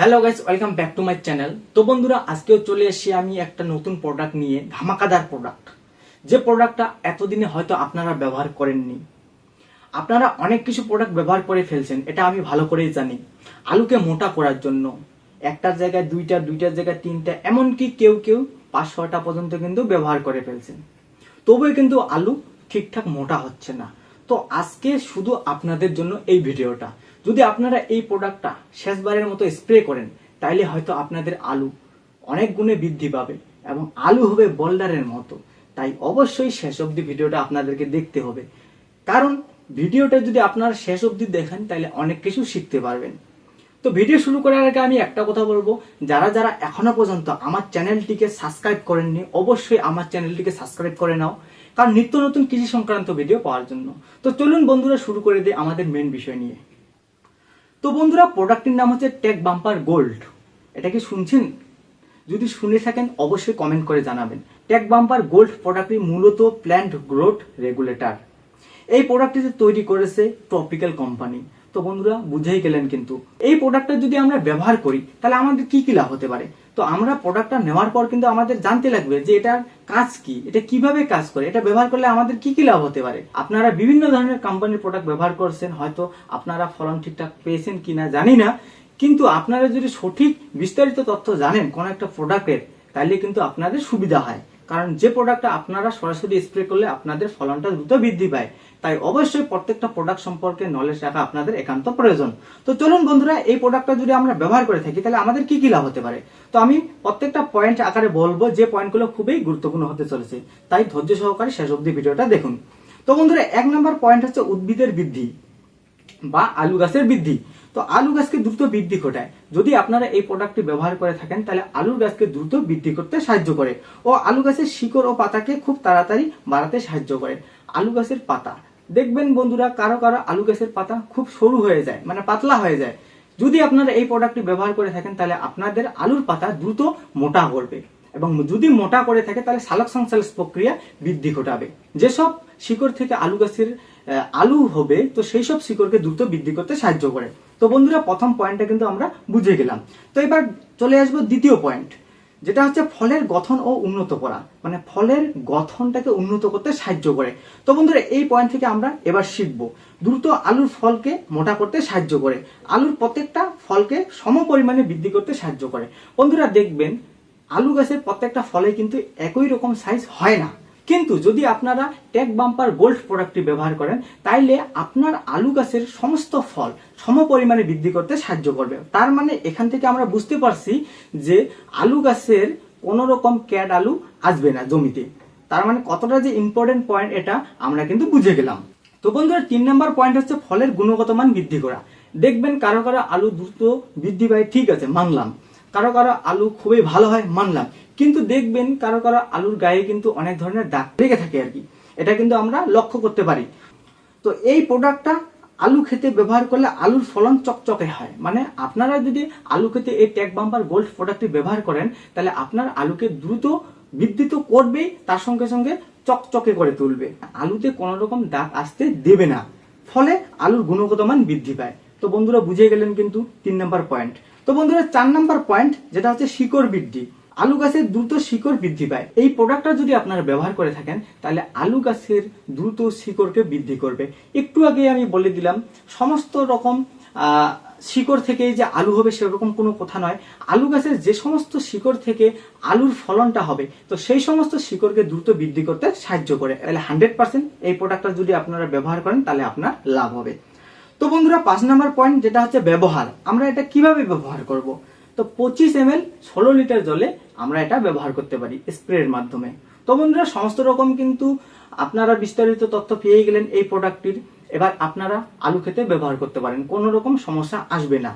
Hello guys welcome back to my channel তো বন্ধুরা, আজকেও চলে এসেছি আমি একটা নতুন প্রোডাক্ট নিয়ে, ধামাকাদার প্রোডাক্ট যে প্রোডাক্টটা এতদিনে হয়তো আপনারা ব্যবহার করেননি। আপনারা অনেক কিছু প্রোডাক্ট ব্যবহার করে ফেলছেন, এটা আমি ভালো করেই জানি। আলুকে মোটা করার জন্য, একটার জায়গায় দুইটা, দুইটার জায়গায় তিনটা, এমনকি কেউ কেউ পাঁচ, ছয়টা পর্যন্ত কিন্তু ব্যবহার করে ফেলছেন। তবুও কিন্তু আলু ঠিকঠাক মোটা হচ্ছে না। তো আজকে শুধু আপনাদের জন্য এই ভিডিওটা। যদি আপনারা এই প্রোডাক্টটা শেষবারের মতো স্প্রে করেন, তাইলে হয়তো আপনাদের আলু অনেক গুণে বৃদ্ধি পাবে এবং আলু হবে বোল্ডারের মতো। তাই অবশ্যই শেষ অবধি ভিডিওটা আপনাদেরকে দেখতে হবে। কারণ ভিডিওটা যদি আপনারা শেষ অবধি দেখেন তাহলে অনেক কিছু শিখতে পারবেন। তো ভিডিও শুরু করার আগে আমি একটা কথা বলব। যারা যারা এখনও পর্যন্ত আমার চ্যানেলটিকে সাবস্ক্রাইব করেননি, অবশ্যই আমার চ্যানেলটিকে সাবস্ক্রাইব করে নাও। কারণ নিত্য নতুন কৃষি সংক্রান্ত ভিডিও পাওয়ার জন্য। তো চলুন বন্ধুরা শুরু করে দিই আমাদের মেন বিষয় নিয়ে। তো বন্ধুরা প্রোডাক্টটির নাম হচ্ছে টেক বাম্পার গোল্ড এটা কি শুনছেন? যদি শুনে থাকেন, অবশ্যই কমেন্ট করে জানাবেন। টেক বাম্পার গোল্ড প্রোডাক্টটি মূলত প্ল্যান্ট গ্রোথ রেগুলেটর এই প্রোডাক্টটি তৈরি করেছে ট্রপিক্যাল কোম্পানি তো বন্ধুরা, বুঝেই গেলেন কিন্তু। এই প্রোডাক্টটা যদি আমরা ব্যবহার করি, তাহলে আমাদের কি কি লাভ হতে পারে? তো আমরা প্রোডাক্টটা নেওয়ার পর কিন্তু আমাদের জানতে লাগবে যে এটার কাজ কি, এটা কীভাবে কাজ করে, এটা ব্যবহার করলে আমাদের কি কি লাভ হতে পারে। আপনারা বিভিন্ন ধরনের কোম্পানির প্রোডাক্ট ব্যবহার করছেন, হয়তো আপনারা ফলন ঠিকঠাক পেয়েছেন কিনা জানি না, কিন্তু আপনারা যদি সঠিক বিস্তারিত তথ্য জানেন কোন একটা প্রোডাক্টের তাহলে কিন্তু আপনাদের সুবিধা হয়। কারণ যে প্রোডাক্টটা আপনারা সরাসরি স্প্রে করলে আপনাদের ফলনটা দ্রুত বৃদ্ধি পায়। তাই অবশ্যই প্রত্যেকটা প্রোডাক্ট সম্পর্কে নলেজ রাখা আপনাদের একান্ত প্রয়োজন। তো চলুন বন্ধুরা, এই প্রোডাক্টটা যদি আমরা ব্যবহার করে থাকি, তাহলে আমাদের কি কি লাভ হতে পারে? তো আমি প্রত্যেকটা পয়েন্ট আকারে বলব যে পয়েন্টগুলো খুবই গুরুত্বপূর্ণ হতে চলেছে। তাই ধৈর্য সহকারে শেষ অবধি ভিডিওটা দেখুন। তো বন্ধুরা, এক নম্বর পয়েন্ট হচ্ছে উদ্ভিদের বৃদ্ধি। বা আলু গাছের বৃদ্ধি। তো আলু গাছকে দ্রুত বৃদ্ধি ঘটায়। যদি আপনারা এই প্রোডাক্টটি ব্যবহার করে থাকেন, তাহলে আলুর গাছকে দ্রুত বৃদ্ধি করতে সাহায্য করে ও আলু গাছের শিকড় ও পাতাকে খুব তাড়াতাড়ি বাড়াতে সাহায্য করে। আলু গাছের পাতা। দেখবেন বন্ধুরা, কারও কারও আলু গাছের পাতা খুব সরু হয়ে যায় মানে পাতলা হয়ে যায়। যদি আপনারা এই প্রোডাক্টটি ব্যবহার করে থাকেন, তাহলে আপনাদের আলুর পাতা দ্রুত মোটা করবে এবং যদি মোটা করে থাকে, তাহলে সালোক সংশ্লেষ প্রক্রিয়া বৃদ্ধি ঘটাবে। যেসব শিকড় থেকে আলু গাছের আলু হবে, তো সেই সব শিকড়কে দ্রুত বৃদ্ধি করতে সাহায্য করে। তো বন্ধুরা, প্রথম পয়েন্টটা কিন্তু আমরা বুঝে গেলাম। তো এবার চলে আসব দ্বিতীয় পয়েন্ট যেটা হচ্ছে ফলের গঠন ও উন্নত করা। মানে ফলের গঠনটাকে উন্নত করতে সাহায্য করে। তো বন্ধুরা, এই পয়েন্ট থেকে আমরা এবার শিখব। দ্রুত আলুর ফলকে মোটা করতে সাহায্য করে। আলুর প্রত্যেকটা ফলকে সম পরিমাণে বৃদ্ধি করতে সাহায্য করে। বন্ধুরা, দেখবেন, আলু গাছের প্রত্যেকটা ফলে কিন্তু একই রকম সাইজ হয় না। কিন্তু যদি আপনারা টেক বাম্পার গোল্ড প্রোডাক্টটি ব্যবহার করেন, তাইলে আপনার আলু গাছের সমস্ত ফল সম পরিমাণে বৃদ্ধি করতে সাহায্য করবে। তার মানে এখান থেকে আমরা বুঝতে পারছি যে আলু গাছের কোনো রকম ক্যাড আলু আসবে না জমিতে। তার মানে কতটা যে ইম্পর্টেন্ট পয়েন্ট এটা আমরা কিন্তু বুঝে গেলাম। তো বন্ধুরা, তিন নম্বর পয়েন্ট হচ্ছে ফলের গুণগত মান বৃদ্ধি করা। দেখবেন কারও কারও আলু দ্রুত বৃদ্ধি পায়, ঠিক আছে, মানলাম। কারও কারও আলু খুবই ভালো হয় মানলাম কিন্তু দেখবেন কারও কারও আলুর গায়ে কিন্তু অনেক ধরনের দাগ লেগে থাকে আর কি। এটা কিন্তু আমরা লক্ষ্য করতে পারি। তো এই প্রোডাক্টটা আলু খেতে ব্যবহার করলে আলুর ফলন চকচকে হয়। মানে আপনারা যদি আলু খেতে এই ট্যাক বাম্পার গোল্ড প্রোডাক্টটি ব্যবহার করেন, তাহলে আপনার আলুকে দ্রুত বৃদ্ধি তো করবেই, তার সঙ্গে সঙ্গে চকচকে করে তুলবে। আলুতে কোনো রকম দাগ আসতে দেবে না। ফলে আলুর গুণগত মান বৃদ্ধি পায়। তো বন্ধুরা বুঝে গেলেন কিন্তু তিন নম্বর পয়েন্ট তো বন্ধুরা, চার নম্বর পয়েন্ট যেটা হচ্ছে শিকড় বৃদ্ধি। আলু গাছের দ্রুত শিকড় বৃদ্ধি পায়। এই প্রোডাক্টটা যদি আপনারা ব্যবহার করে থাকেন, তাহলে আলু গাছের দ্রুত শিকড়কে বৃদ্ধি করবে। একটু আগে আমি বলে দিলাম, সমস্ত রকম শিকড় থেকে যে আলু হবে সেরকম কোনো কথা নয়। আলু গাছের যে সমস্ত শিকড় থেকে আলুর ফলনটা হবে, তো সেই সমস্ত শিকড়কে দ্রুত বৃদ্ধি করতে সাহায্য করে। তাহলে হান্ড্রেড পার্সেন্ট এই প্রোডাক্টটা যদি আপনারা ব্যবহার করেন, তাহলে আপনার লাভ হবে। তো বন্ধুরা, পাঁচ নাম্বার পয়েন্ট যেটা হচ্ছে ব্যবহার। আমরা এটা কীভাবে ব্যবহার করব? তো পঁচিশ এম এল ষোলো লিটার জলে আমরা এটা ব্যবহার করতে পারি স্প্রের মাধ্যমে। তো বন্ধুরা, সমস্ত রকম কিন্তু আপনারা বিস্তারিত তথ্য পেয়ে গেলেন এই প্রোডাক্টটির এবার আপনারা আলু খেতে ব্যবহার করতে পারেন, কোনো রকম সমস্যা আসবে না।